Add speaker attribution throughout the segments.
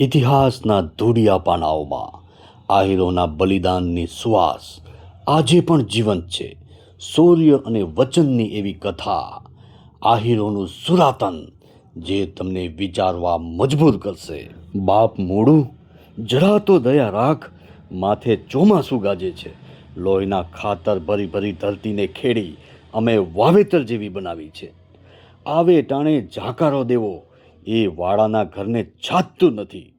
Speaker 1: ઇતિહાસના ધૂળિયા પાનાઓમાં આહિરોના બલિદાનની શ્વાસ આજે પણ જીવંત છે. શૌર્ય અને વચનની એવી કથા આહિરોનું સુરાતન જે તમને વિચારવા મજબૂર કરશે. બાપ મોડું, જરા તો દયા રાખ, માથે ચોમાસું ગાજે છે. લોહીના ખાતર ભરી ભરી ધરતીને ખેડી અમે વાવેતર જેવી બનાવી છે. આવે ટાણે ઝાકારો દેવો એ વાળાના ઘરને છાતતું નથી.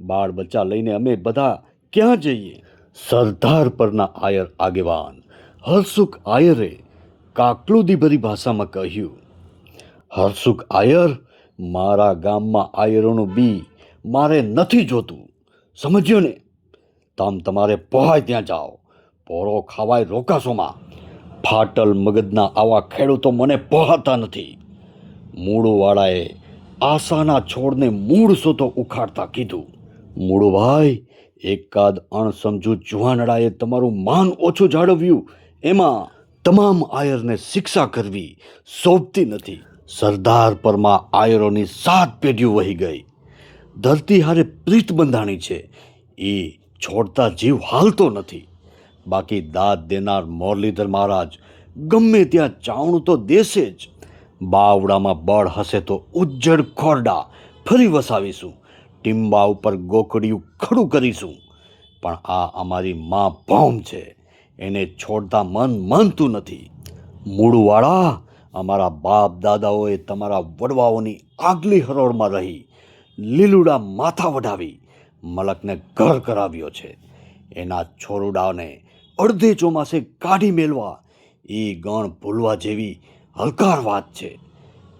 Speaker 1: બાળ બચ્ચા લઈને અમે બધા ક્યાં જઈએ? સરદાર પરના આયર આગેવાન હરસુખ આયરે કાકલુદી ભરી ભાષામાં કહ્યું, હરસુખ આયર, મારા ગામમાં આયરોનું બી મારે નથી જોતું. સમજ્યો ને? તમ તમારે પહોંચાય ત્યાં જાઓ. પોરો ખાવાય રોકાશોમાં. ફાટલ મગજના આવા ખેડૂતો મને પહોંચતા નથી. મૂળુવાળાએ આશાના છોડને મૂળ સોતો ઉખાડતા કીધું. મૂળભાઈ એકાદ અણસમજુ જુવાનડાએ તમારું માન ઓછું જાળવ્યું. એમાં તમામ આયરને શિક્ષા કરવી સોંપતી નથી. સરદાર પરમાં આયરોની સાત પેઢીઓ વહી ગઈ. ધરતી હારે પ્રીત બંધાણી છે. એ છોડતા જીવ હાલતો નથી. બાકી દાદ દેનાર મોરલીધર મહારાજ ગમે ત્યાં ચાવણું તો દેશે જ. બાવડામાં બળ હશે તો ઉજ્જડ ખોરડા ફરી વસાવીશું. ટીંબા ઉપર ગોકડિયું ખડું કરીશું. પણ આ અમારી મા ભૌમ છે. એને છોડતા મન માનતું નથી. મૂળવાળા, અમારા બાપ દાદાઓએ તમારા વડવાઓની આગલી હરોળમાં રહી, લીલુડા માથા વઢાવી, મલકને ઘર કરાવ્યો છે. એના છોરુડાને અડધે ચોમાસે કાઢી મેલવા એ ગણ ભૂલવા જેવી હલકાર વાત છે.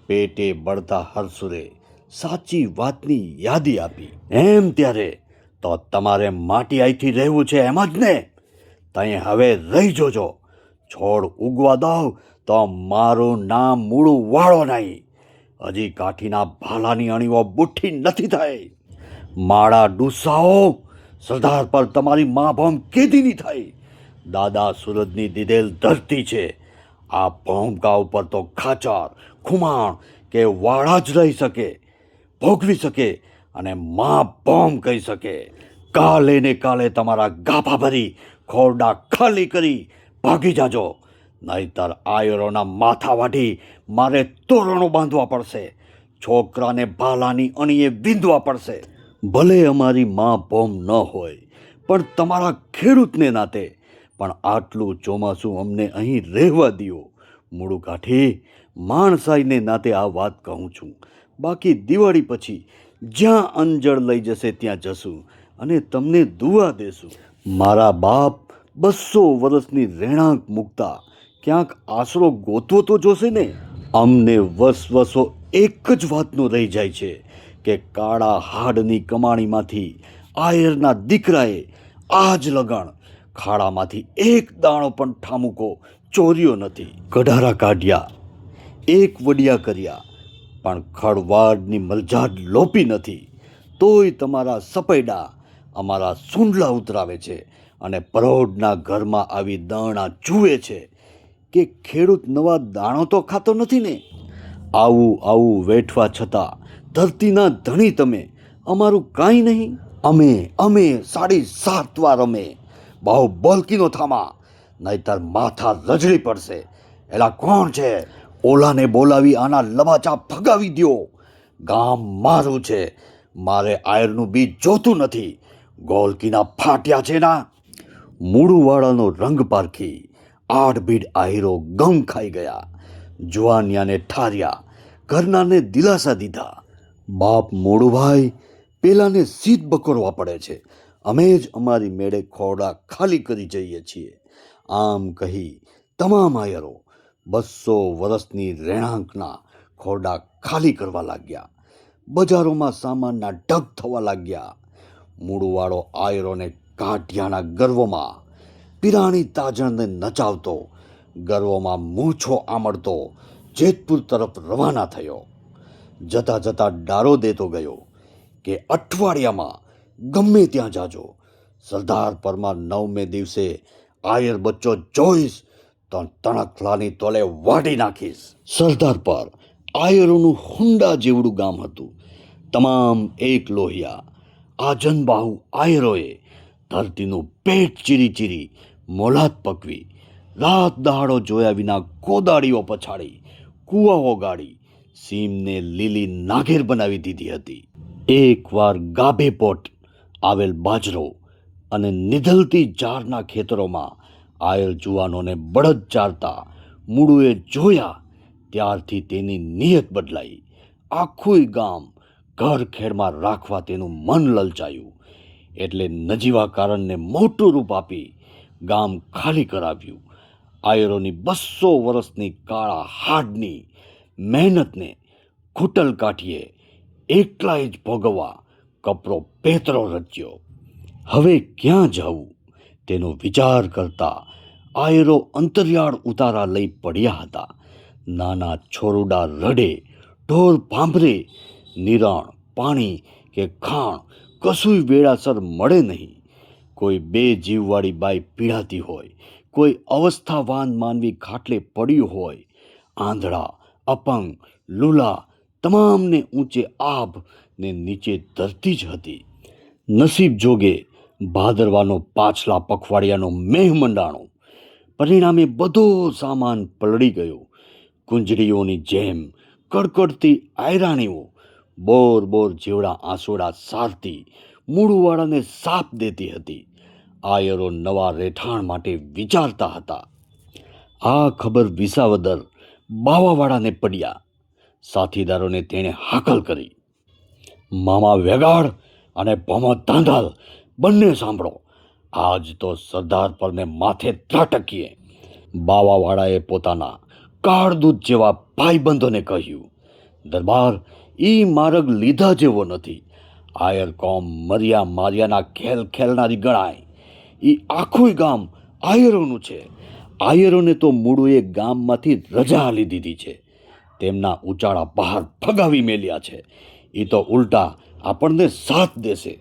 Speaker 1: પેટે બળતા હરસુરે સાચી વાતની યાદી આપી. એમ ત્યારે તો તમારે માટી આઈથી રહેવું છે એમ જ ને? તઈ હવે રહી જોજો. છોડ ઉગવા દઉં તો મારું નામ મૂળું વાળો નહીં. હજી કાઠીના ભાલાની અણીઓ બુઠ્ઠી નથી થઈ. માળા ડુસાઓ સરદાર પર તમારી મા ભોમ કેદીની થઈ. દાદા સુરજની દીધેલ ધરતી છે. આ ભોમકા ઉપર તો ખાચર, ખુમાણ કે વાળા જ રહી શકે, ભોગવી શકે અને મા બોમ્બ કહી શકે. કાલે ને કાલે તમારા ગાભા ભરી, ખોરડા ખાલી કરી ભાગી જાજો. નહીતર આયરોના માથા વાઢી મારે તોરણો બાંધવા પડશે. છોકરાને ભાલાની અણીએ વિંધવા પડશે. ભલે અમારી મા બોમ્બ ન હોય, પણ તમારા ખેડૂતને નાતે પણ આટલું ચોમાસું અમને અહીં રહેવા દ્યો. મૂળું કાઠી માણસાઈને નાતે આ વાત કહું છું. બાકી દિવાળી પછી જ્યાં અંજળ લઈ જશે ત્યાં જશું અને તમને દુવા દેશું. મારા બાપ બસો વર્ષની રહેણાંક મૂકતા. ક્યાંક આશરો ગોતવો તો જોશે ને? અમને વસવસો એક જ વાતનો રહી જાય છે કે કાળા હાડની કમાણીમાંથી આયરના દીકરાએ આ જ લગણ ખાડામાંથી એક દાણો પણ ઠામુકો, ચોર્યો નથી. કઢારા કાઢ્યા, એક વડિયા કર્યા, પણ ખડવાડની મલજાટ લોપી નથી. તોય તમારા સપૈડા અમારા સૂંડલા ઉતરાવે છે અને પરોઢના ઘરમાં આવી દાણા જુએ છે કે ખેડૂત નવા દાણો તો ખાતો નથી ને? આવું આવું વેઠવા છતાં ધરતીના ધણી તમે. અમારું કાંઈ નહીં. અમે અમે સાડી સાત વાર અમે. બહુ બોલકીનો થામા. નહીતર માથા રજડી પડશે. એલા કોણ છે? ઓલાને બોલાવી આના લબાચા ફગાવી દ્યો. ગામ મારું છે. મારે આયરનું બીજ જોતું નથી. ગોલકીના ફાટ્યા છે ના. મૂળુવાળાનો રંગ પારખી. આઠ બીડ આહીરો ગમ ખાઈ ગયા. જુવાનિયાને ઠાર્યા. ઘરનાને દિલાસા દીધા. બાપ મોડુભાઈ પેલાને સીધ બકોરવા પડે છે. અમે જ અમારી મેળે ખોરડા ખાલી કરી જઈએ છીએ. આમ કહી તમામ આયરો બસો વર્ષની રહેણાંકના ખોરડા ખાલી કરવા લાગ્યા. બજારોમાં સામાનના ઢગ થવા લાગ્યા. મૂળવાળો આયરોને કાંઠિયાના ગર્વમાં પિરાણી તાજણને નચાવતો, ગર્વમાં મૂછો આમળતો, જેતપુર તરફ રવાના થયો. જતા જતા ડારો દેતો ગયો કે અઠવાડિયામાં ગમે ત્યાં જાજો. સરદાર પરમાં નવમે દિવસે આયર બચ્ચો જોઈશ, તો તણખલાની તોલે વાટી નાખીશ. સરદાર પર આયરોનું હુંડા જેવડું ગામ હતું. તમામ એક લોહિયા આજનબાહુ આયરોએ ધરતીનું પેટ ચીરી ચીરી મોલાત પકવી, રાત દહાડો જોયા વિના કોદાળીઓ પછાડી, કૂવાઓ ગાળી સીમને લીલી નાગેર બનાવી દીધી હતી. એકવાર ગાભે પોટ આવેલ બાજરો અને નિધલતી ઝાડના ખેતરોમાં આયેલ જુવાનોને બળદ ચારતા મૂળુએ જોયા, ત્યારથી તેની નિયત બદલાઈ. આખું ગામ ઘર ખેડમાં રાખવા તેનું મન લલચાયું. એટલે નજીવા કારણને મોટું રૂપ આપી ગામ ખાલી કરાવ્યું. આયરોની બસો વર્ષની કાળા હાડની મહેનતને ખૂટલ કાઠીએ એકલાય જ ભોગવવા કપરો પેતરો રચ્યો. હવે ક્યાં જવું? તેનો વિચાર કરતા આયરો અંતરિયાળ ઉતારા લઈ પડ્યા હતા. નાના છોરુડા રડે, ઢોર ભાંભરે, નિરાણ પાણી કે ખાણ કશુંય વેળાસર મળે નહીં. કોઈ બે જીવવાળી બાઈ પીડાતી હોય, કોઈ અવસ્થાવાન માનવી ખાટલે પડ્યું હોય, આંધળા, અપંગ, લૂલા, તમામને ઊંચે આભ ને નીચે ધરતી જ હતી. નસીબ જોગે ભાદરવાનો પાછલા પખવાડિયાનો મેહ મંડાણો પરિણામે બધો સામાન પલળી ગયો. કુંજડીઓની જેમ કડકડતી આયરાણીઓ બોર બોર જેવડા આંસોડા સારતી મૂળવાળાને સાપ દેતી હતી. આયરો નવા રહેઠાણ માટે વિચારતા હતા. આ ખબર વિસાવદર બાવાવાળાને પડ્યા. સાથીદારોને તેણે હાકલ કરી. મામા વેગાડ અને ભમત ધાંધલ બંને સાંભળો. આજ તો સરદાર પરને માથે ત્રાટકીએ. બાવાવાળાએ પોતાના કાળદૂત જેવા ભાઈબંધોને કહ્યું, દરબાર, ઈ માર્ગ લીધા જેવો નથી. આયર કોમ મરિયા માર્યાના ખેલ ખેલનારી ગણાય. ઈ આખું ગામ આયરોનું છે. આયરોને તો મૂળુએ ગામમાંથી રજા લીધી દીધી છે. તેમના ઉચાળા બહાર ફગાવી મેલ્યા છે. એ તો ઉલટા આપણને સાથ દેશે.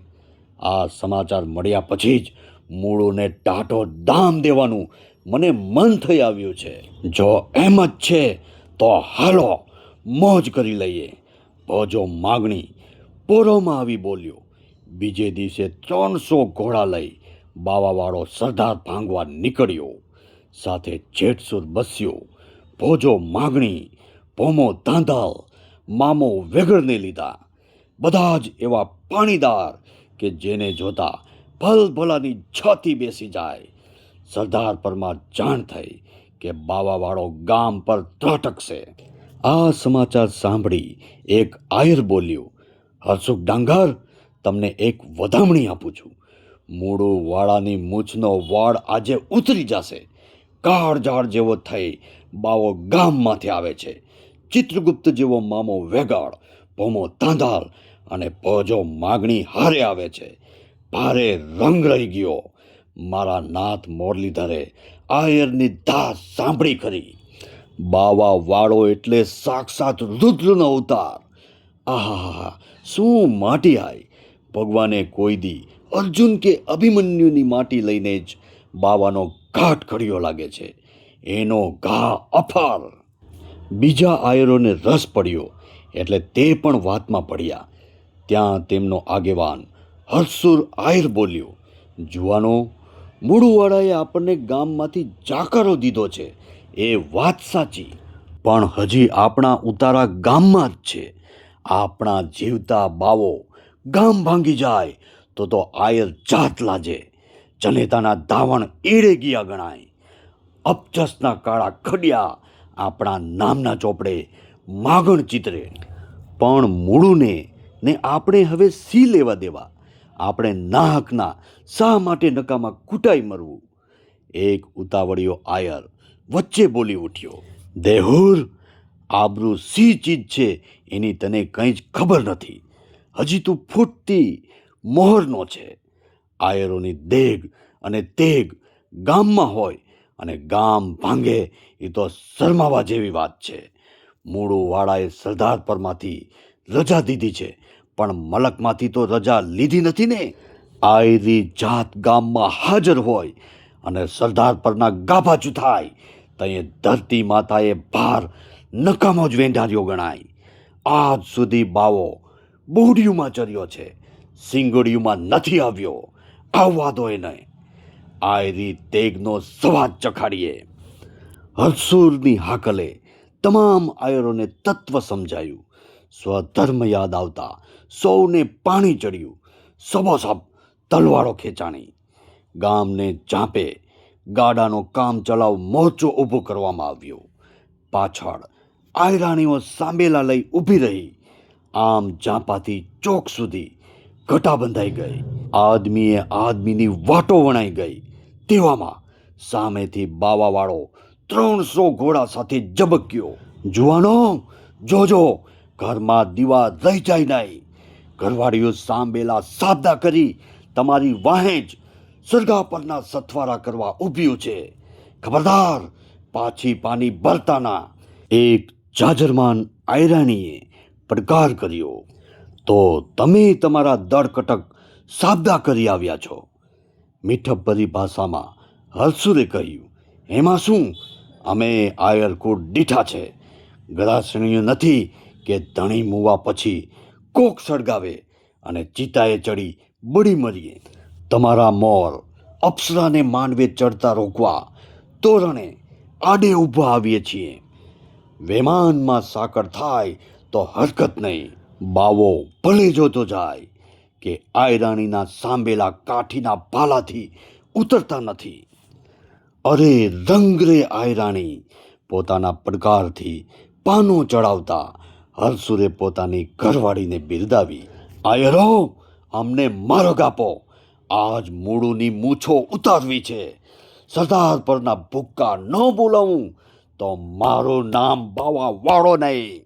Speaker 1: આ સમાચાર મળ્યા પછી જ મૂળોને ટાટો દામ દેવાનું મને મન થઈ આવ્યું છે. જો એમ જ છે, તો હાલો મોજ કરી લઈએ. ભોજો માગણી પોરોમાં આવી બોલ્યો. બીજે દિવસે ત્રણસો ઘોડા લઈ બાવાવાળો સરદાર ભાંગવા નીકળ્યો. સાથે જેઠસુર બસ્યો. ભોજો માગણી, ભોમો ધાંધલ, મામો વેગળને લીધા. બધા જ એવા પાણીદાર કે જેને જોતા ભલભલાની છાતી બેસી જાય. સરદાર પરમાં જાણ થઈ કે બાવાવાળો ગામ પર ત્રાટકશે. આ સમાચાર સાંભળી એક આયર બોલ્યો હરસુખ ડાંગર, તમને એક વધામણી આપું છું. મૂળું વાળાની મૂછનો વાળ આજે ઉતરી જશે. કાળઝાળ જેવો થઈ બાવો ગામમાંથી આવે છે. ચિત્રગુપ્ત જેવો મામો વેગાળ, ભોમો તાંધાલ અને ભોજો માગણી હારે આવે છે. ભારે રંગ રહી ગયો. મારા નાથ મોરલીધરે આયરની ધાર સાંભળી ખરી. બાવા વાળો એટલે સાક્ષાત રુદ્રનો અવતાર. આહા શું માટી આય ભગવાને કોઈ દી અર્જુન કે અભિમન્યુની માટી લઈને જ બાવાનો ઘાટ ઘડ્યો લાગે છે. એનો ઘા અફાર. બીજા આયરોને રસ પડ્યો, એટલે તે પણ વાતમાં પડ્યા. ત્યાં તેમનો આગેવાન હર્ષુર આયર બોલ્યો, જુવાનો મૂળવાળાએ આપણને ગામમાંથી જાકારો દીધો છે, એ વાત સાચી. પણ હજી આપણા ઉતારા ગામમાં જ છે. આપણા જીવતા બાવો ગામ ભાંગી જાય તો તો આયર જાત લાજે. જનેતાના ધાવણ એડે ગયા ગણાય. અપજસના કાળા ખડિયા આપણા નામના ચોપડે માગણ ચિતરે. પણ મૂળુને ને આપણે હવે સી લેવા દેવા. આપણે નાહકના શા માટે નકામાં કૂટાઈ મરવું? એક ઉતાવળિયો આયર વચ્ચે બોલી ઉઠ્યો, દેહુર, આબરૂ સી ચીજ છે એની તને કંઈ જ ખબર નથી. હજી તું ફૂટતી મોહરનો છે. આયરોની દેગ અને તેગ ગામમાં હોય અને ગામ ભાંગે એ તો શરમાવા જેવી વાત છે. મૂળુવાળાએ સરદાર પરમાંથી રજા દીધી છે. પણ મલકમાંથી તો રજા લીધી નથી ને. આયરી જાત ગામમાં હાજર હોય અને સરદાર પરના ગાભાચું થાય તઈએ ધરતી માતાએ ભાર નકામો જ વેંઢાર્યો ગણાય. આજ સુધી બાવો બોડીયુમાં ચર્યો છે, સિંગોડિયુમાં નથી આવ્યો, આવવા દો એને. આયરી તેગનો સવાદ ચખાડીએ. હરસૂરની હાકલે તમામ આયરોને તત્વ સમજાયું. સ્વધર્મ યાદ આવતા સૌને પાણી ચડ્યું. સબોસબ તલવારો ખેંચાણી. ગામને ચાંપે ગાડાનો કામ ચલાવ મોરચો ઊભો કરવામાં આવ્યો. પાછળ આયરાણીઓ સાંભેલા લઈ ઊભી રહી. આમ ચાંપાથી ચોક સુધી ઘટા બંધાઈ ગઈ. આદમીએ આદમીની વાટો વણાઈ ગઈ. તેવામાં સામેથી બાવાવાળો ત્રણસો ઘોડા સાથે ઝબક્યો. જુવાનો, જોજો ઘરમાં દીવા રહી જાય નહીં. ઘરવાળીઓ સાંભેલા સાબદા કરી તમારી વાહે સરગા પરના સથવારા કરવા ઊભ્યું છે. ખબરદાર, પાછી પાની ભરતાના એક જાજરમાન આયરાણીએ પડકાર કર્યો. તો તમે તમારા દળકટક સાબદા કરી આવ્યા છો. મીઠપભરી ભાષામાં હર્ષુરે કહ્યું, એમાં શું? અમે આયરકુટ દીઠા છે. ગરાસણીઓ નથી કે ધણી મૂવા પછી કોક સળગાવે અને ચિતાએ ચડી બળી મરીએ. તમારા મોર અપ્સરાને માનવે ચડતા રોકવા તોરણે આડે ઊભા આવીએ છીએ. વેમાનમાં સાકર થાય તો હરકત નહીં. બાવો ભલે જોતો જાય કે આયરાણીના સાંભેલા કાઠીના ભાલાથી ઉતરતા નથી. અરે રંગરે આયરાણી પોતાના પડકારથી પાનો ચડાવતા હરસુરે પોતાની ઘરવાળીને બિરદાવી, આયરો, અમને માર્ગ આપો. આજ મૂળુની મૂછો ઉતારવી છે. સરદાર પરના ભૂક્કા ન બોલાવું તો મારું નામ બાવા વાળો નહીં.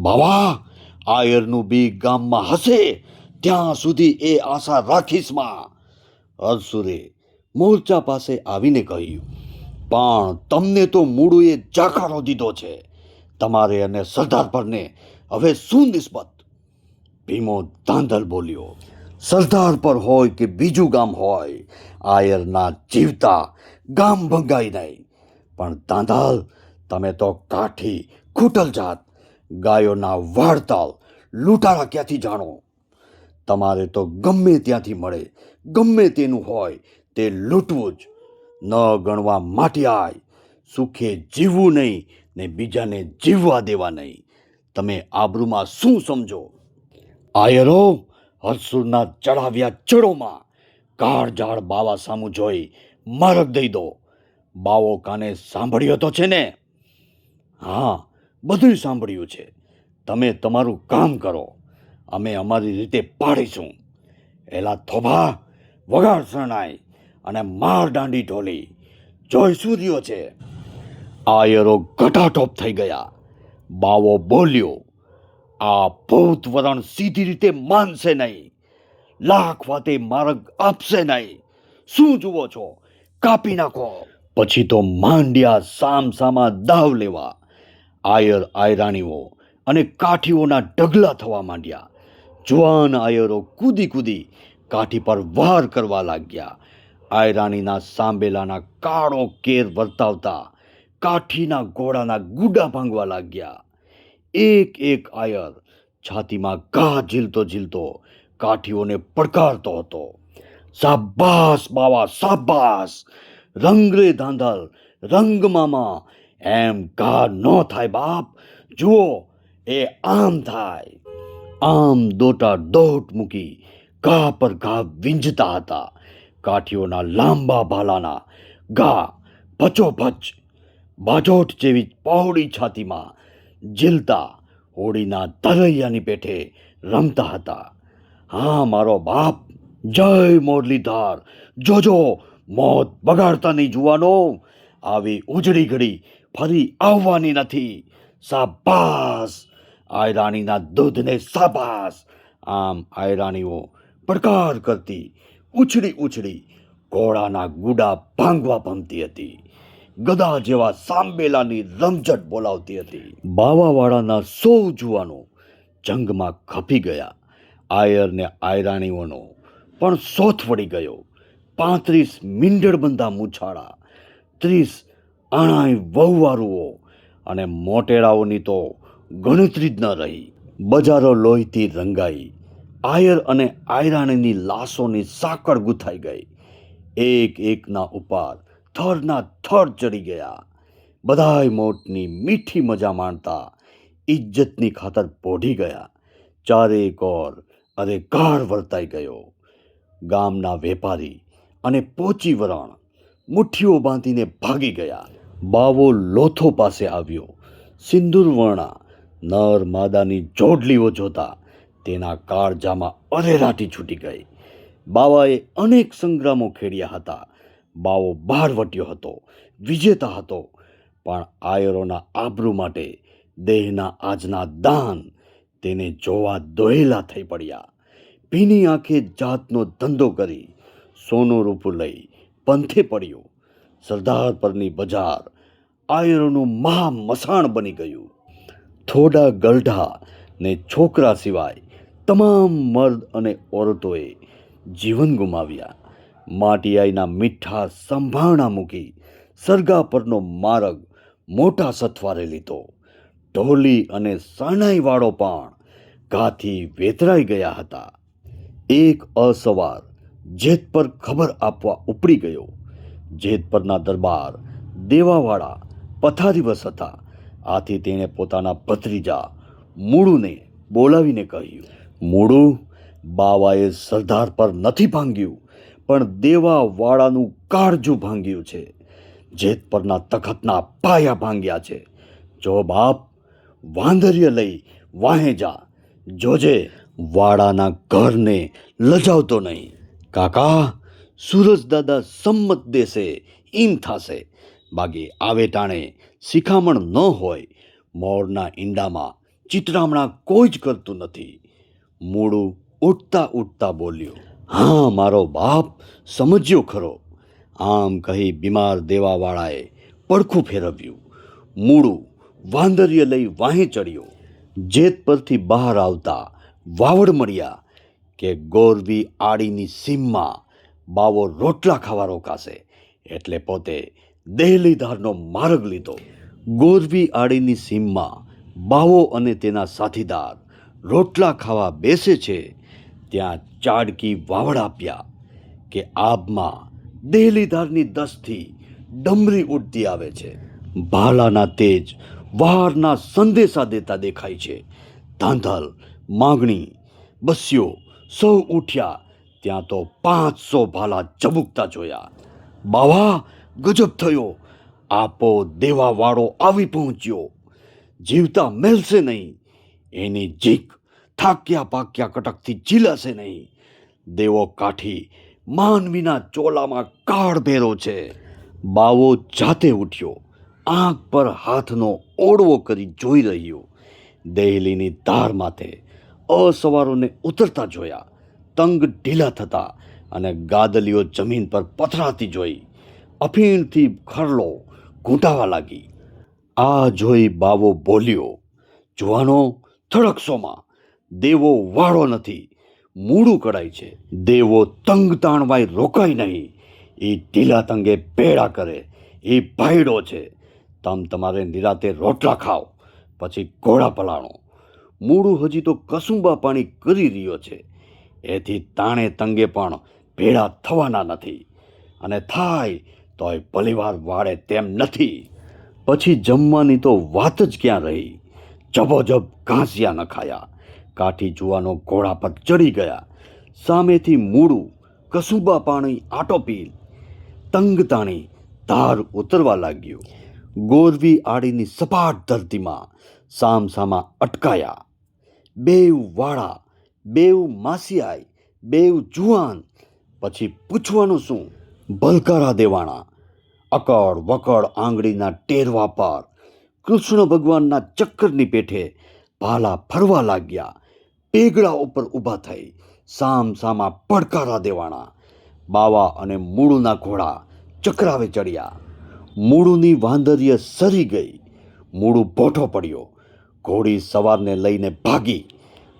Speaker 1: બાવા, આયરનું બી ગામમાં હશે, ત્યાં સુધી એ આશા રાખીશમાં અરસુરે મોરચા પાસે આવીને કહ્યું, પણ તમને તો મૂળુએ જાકારો દીધો છે. તમારે અને સરદાર પરને હવે શું નિસ્બત ભીમો ધાંધલ બોલ્યો, સરદાર પર હોય કે બીજું ગામ હોય, આયરના જીવતા ગામ ભંગાઈ નહીં. પણ ધાંધલ, તમે તો કાઠી ખૂટલ જાત, ગાયોના વાળતાલ લૂંટારા ક્યાંથી જાણો? તમારે તો ગમે ત્યાંથી મળે, ગમે તેનું હોય, તે લૂંટવું જ. ન ગણવા માટિયાય સુખે જીવવું નહીં ને બીજાને જીવવા દેવા નહીં. તમે આબરૂમાં શું સમજો? આયરો, હરસુરના ચડાવ્યા ચડોમાં કાળઝાળ બાવા સામું જોઈ મારક દઈ દો. બાવો કાને સાંભળ્યો તો છે ને? હા બધું સાંભળ્યું છે. તમે તમારું કામ કરો. અમે અમારી રીતે પાડીશું એલા થોભા, વગાડ શરણાઈ અને માર દાંડી ઢોલી. જોઈ શું રહ્યો છે? આયરો ઘટાટોપ થઈ ગયા. બાવો બોલ્યો, આ ભૂત વરણ સીધી રીતે માનશે નહીં. લાખ વાતે માર્ગ આપશે નહીં. શું જુઓ છો? કાપી નાખો. પછી તો માંડ્યા સામ સામા દાવ લેવા. આયર આયરાણીઓ અને કાઠીઓના ઢગલા થવા માંડ્યા. જુવાન આયરો કૂદી કૂદી કાઠી પર વાર કરવા લાગ્યા. આયરાણીના સાંભેલાના કાળો કેર વર્તાવતા કાઠીના ઘોડાના ગુડા ભાંગવા લાગ્યા એક એક આયર છાતીમાં ઘા ઝીલતો ઝીલતો કાઠીઓને પડકારતો હતો સાબાસ બાવા સાબાસ રંગ રે ધાંધલ રંગ મામા એમ ઘા ન થાય બાપ જુઓ એ આમ થાય આમ દોટા દોટ મૂકી ઘા પર ઘા વિંજતા હતા કાઠીઓના લાંબા ભાલાના ઘા ભચોભચ બાજોટ જેવી પહોળી છાતીમાં ઝીલતા હોળીના તરૈયાની પેઠે રમતા હતા. હા, મારો બાપ, જય મોરલીધાર, જોજો, મોત બગાડતા નહીં જુવાનો. આવી ઉજળી ઘડી ફરી આવવાની નથી. સાબાસ આયરાણીના દૂધને સાબાસ આમ આયરાણીઓ પડકાર કરતી ઉછળી ઉછળી ઘોડાના ગુડા ભાંગવા ભમતી હતી. ગદા જેવા સાંબેલાની રમઝટ બોલાવતી હતી. બાવાવાળાના સૌ જુવાનો જંગમાં ખપી ગયા. આયર ને આયરાણીઓનો પણ સોથ વળી ગયો. પાંત્રીસ મીંડળબંધા મૂછાળા, ત્રીસ આણાય વહુવારુઓ અને મોટેરાઓની તો ગણતરી જ ન રહી. બજારો લોહીથી રંગાઈ. આયર અને આયરાણીની લાશોની સાંકળ ગૂંથાઈ ગઈ. એક એકના ઉપર થરના થર ચડી ગયા. બધાય મોટની મીઠી મજા માણતા ઇજ્જતની ખાતર પોઢી ગયા. ચારે કોર અરે ગાઢ વર્તાઈ ગયો. ગામના વેપારી અને પોચી વરણ મુઠ્ઠીઓ બાંધીને ભાગી ગયા. બાવો લોથો પાસે આવ્યો. સિંદૂર વર્ણા, નર માદાની જોડલીઓ જોતા તેના કાળજામાં અરેરાટી છૂટી ગઈ. બાવાએ અનેક સંગ્રામો ખેડ્યા હતા. બાવો બહાર વટ્યો હતો, વિજેતા હતો. પણ આયરોના આબરૂ માટે દેહના આજના દાન તેને જોવા દોહેલા થઈ પડ્યા. ભીની આંખે જાતનો ધંધો કરી સોનું રૂપું લઈ પંથે પડ્યો. સરદાર પરની બજાર આયરોનું મહા મસાણ બની ગયું. થોડા ગલઢા ને છોકરા સિવાય તમામ મર્દ અને ઓરતોએ જીવન ગુમાવ્યા. માટીઆઈના મીઠા સંભાણા મૂકી સરગા પરનો માર્ગ મોટા સથવારે લીધો. ઢોલી અને સાનાઈવાળો પણ ઘાથી વેતરાઈ ગયા હતા. એક અસવાર જેત પર ખબર આપવા ઉપડી ગયો. જેત પરના દરબાર દેવાવાળા પથારીવશ હતા. આથી તેણે પોતાના ભત્રીજા મૂળુને બોલાવીને કહ્યું, મૂળું, બાવાએ સરદાર પર નથી ભાંગ્યું. પણ દેવાવાળાનું કાળજું ભાંગ્યું છે. જેત પરના તખતના પાયા ભાંગ્યા છે. જો બાપ વાંદર્ય લઈ વાહે જા, જોજે વાડાના ઘરને લજાવતો નહીં. કાકા સૂરજદાદા સંમત દેશે એમ થશે. બાકી આવે ટાણે શિખામણ ન હોય, મોરના ઈંડામાં ચિતરામણા કોઈ જ કરતું નથી. મૂળું ઉઠતા ઉઠતા બોલ્યો. હા, મારો બાપ સમજ્યો ખરો. આમ કહી બીમાર દેવાવાળાએ પડખું ફેરવ્યું. મૂળું વાંદર્ય લઈ વાહે ચડ્યો. જેત પરથી બહાર આવતા વાવડ મળ્યા કે ગોરવી આડીની સીમમાં બાવો રોટલા ખાવા રોકાશે. એટલે પોતે દેહલીધારનો માર્ગ લીધો. ગોરવી આડીની સીમમાં બાવો અને તેના સાથીદાર રોટલા ખાવા બેસે છે ત્યાં ચાડકી વાવડ આપ્યા કે આબમાં દેહલીધારની દસથી ડમરી ઉડતી આવે છે. ભાલાના તેજ વહારના સંદેશા દેતા દેખાય છે. ધાંધલ, માગણી બસ્યો સૌ ઉઠ્યા. ત્યાં તો પાંચસો ભાલા ચબુકતા જોયા. બાવા, ગજબ થયો. આપો દેવાવાળો આવી પહોંચ્યો. જીવતા મેલશે નહીં. એની જીક થાક્યા પાક્યા કટકથી ઝીલાશે નહીં. દેવો કાઠી માનવીના ચોલામાં કાળ ભેરો છે. બાવો જાતે ઉઠ્યો, આંખ પર હાથનો ઓળવો કરી જોઈ રહ્યો. દહેલીની ધાર માથે અસવારોને ઉતરતા જોયા. તંગ ઢીલા થતા અને ગાદલીઓ જમીન પર પથરાતી જોઈ. અફીણથી ખરલો ઘૂંટાવા લાગી. આ જોઈ બાવો બોલ્યો, જુવાનો થડકસોમાં દેવો વાળો નથી. મૂળું કડાય છે. દેવો તંગ તાણવાય રોકાય નહીં. એ ઢીલા તંગે પેડા કરે. એ ભાઈડો છે. તમ તમારે નિરાતે રોટલા ખાઓ, પછી ઘોડા પલાણો. મૂળું હજી તો કસુંબા પાણી કરી રહ્યો છે. એથી તાણે તંગે પણ ભેળા થવાના નથી. અને થાય તોય ભલીવાર વાળે તેમ નથી. પછી જમવાની તો વાત જ ક્યાં રહી? જબોજબ ઘાસિયા ન ખાયા કાઠી જુવાનો ઘોડા પર ચડી ગયા. સામેથી મૂળું કસુબા પાણી આટો પી તંગ તાણી ધાર ઉતરવા લાગ્યું. ગોરવી આડીની સપાટ ધરતીમાં સામસામા અટકાયા. બેવ વાળા બેવ માસિયાઈ બેવ જુવાન. પછી પૂછવાનું શું? ભલકારા દેવાણા. અકળ વકળ આંગળીના ટેરવા પર કૃષ્ણ ભગવાનના ચક્કરની પેઠે ભાલા ફરવા લાગ્યા. પેગડા ઉપર ઊભા થઈ સામ સામા પડકારા દેવાણા. બાવા અને મૂળુના ઘોડા ચક્રાવે ચડ્યા. મૂળુની વાંદરીય સરી ગઈ. મૂળું ભોઠો પડ્યો. ઘોડી સવારને લઈને ભાગી.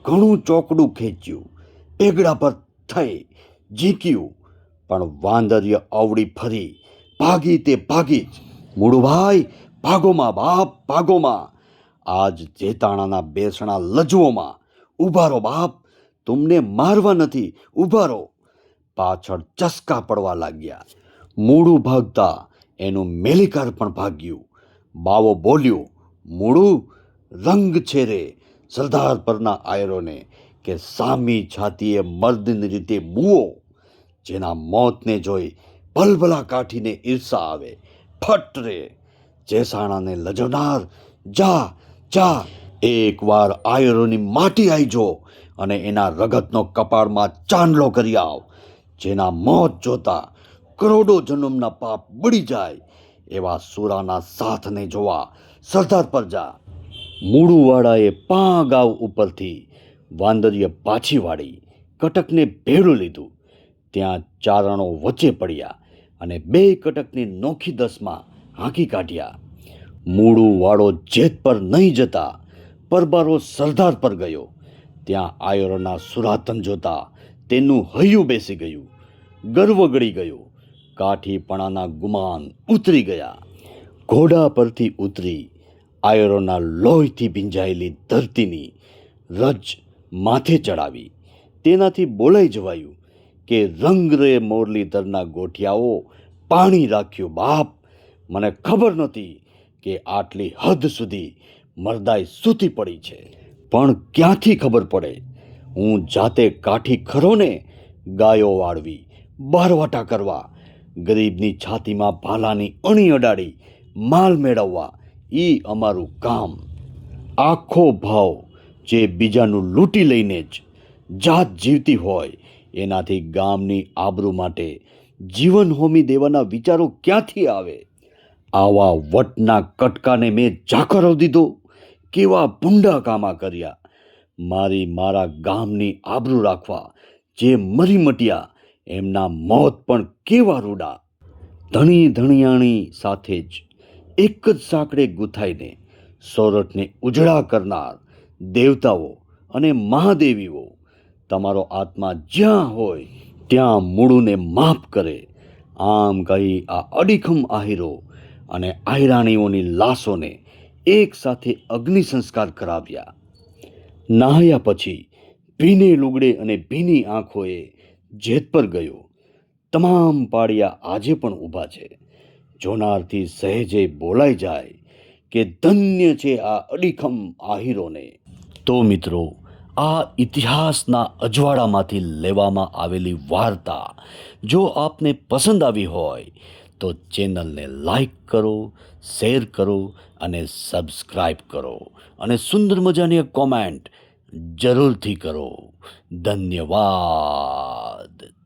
Speaker 1: ઘણું ચોકડું ખેંચ્યું. પેગડા પર થઈ ઝીંક્યું. પણ વાંદરીય આવડી ફરી. ભાગી તે ભાગી જ. મૂળુભાઈ ભાગોમાં, બાપ, ભાગોમાં. આજ જેતાણાના બેસણા લજવોમાં ઊભા રહો બાપ. તમને મારવા નથી ઊભા રહો પાછળ ચસકા પડવા લાગ્યા. મૂળું ભાગતા એનું મેલિકાર પણ ભાગ્યું. બાવો બોલ્યો, મૂળું રંગ છે રે. સરદાર પરના આયરોને કે સામી છાતીએ મર્દની રીતે મૂવો, જેના મોતને જોઈ ભલભલા કાઠીને ઈર્ષા આવે. ફટ રે. જેસાણાને લજવનાર, જા જા. એકવાર આયરોની માટી આવી જો અને એના રગતનો કપાળમાં ચાંદલો કરી આવ, જેના મોત જોતા કરોડો જન્મના પાપ બળી જાય, એવા સુરાના સાથને જોવા સરદાર પર જા. મૂળુવાળાએ પા ગાવ ઉપરથી વાંદરીએ પાછી વાળી, કટકને ભેળું લીધું. ત્યાં ચારણો વચ્ચે પડ્યા અને બે કટકની નોખી દસમાં હાંકી કાઢ્યા. મૂળું વાળો જેત પર નહીં જતા પરબારો સરદાર પર ગયો. ત્યાં આયરોના સુરાતન જોતા તેનું હૈયું બેસી ગયું. ગર્વ ગળી ગયો. કાઠીપણાના ગુમાન ઉતરી ગયા. ઘોડા પરથી ઉતરી આયરોના લોહીથી ભીંજાયેલી ધરતીની રજ માથે ચડાવી. તેનાથી બોલાઈ જવાયું કે રંગરે મોરલીધરના ગોઠિયાઓ, પાણી રાખ્યું બાપ. મને ખબર નહોતી કે આટલી હદ સુધી મરદાઈ સૂતી પડી છે. પણ ક્યાંથી ખબર પડે? હું જાતે કાઠી ખરો ને ગાયો વાળવી, બારવાટા કરવા, ગરીબની છાતીમાં ભાલાની અણી અડાડી, માલ મેળવવા એ અમારું કામ. આખો ભાવ જે બીજાનું લૂંટી લઈને જ જાત જીવતી હોય, એનાથી ગામની આબરૂ માટે જીવન હોમી દેવાના વિચારો ક્યાંથી આવે? આવા વટના કટકાને મેં જાકરો દીધો કેવા ભૂંડા કામા કર્યા? મારી મારા ગામની આબરૂ રાખવા, જે મરી મટ્યા, એમના મોત પણ કેવા રૂડા? ધણી ધણિયાણી સાથે જ એક જ સાંકળે ગૂંથાઈને સોરઠને ઉજળા કરનાર દેવતાઓ અને મહાદેવીઓ, તમારો આત્મા જ્યાં હોય ત્યાં મૂળુને માફ કરે. આમ કહી આ અડીખમ આહીરો અને આહિરાણીઓની લાશોને એક સાથે અગ્નિ સંસ્કાર કરાવ્યા. નહાયા પછી ભીને લુગડે અને ભીની આંખોએ જેત પર ગયો. તમામ પાડિયા આજે પણ ઊભા છે. જોનારથી સહેજે બોલાઈ જાય કે ધન્ય છે આ અડીખમ આહીરોને. તો મિત્રો, આ ઇતિહાસના અજવાળામાંથી લેવામાં આવેલી વાર્તા જો આપને પસંદ આવી હોય તો ચેનલને લાઈક કરો, શેર કરો અને સબસ્ક્રાઈબ કરો. અને સુંદર મજાની કોમેન્ટ જરૂરથી કરો. ધન્યવાદ.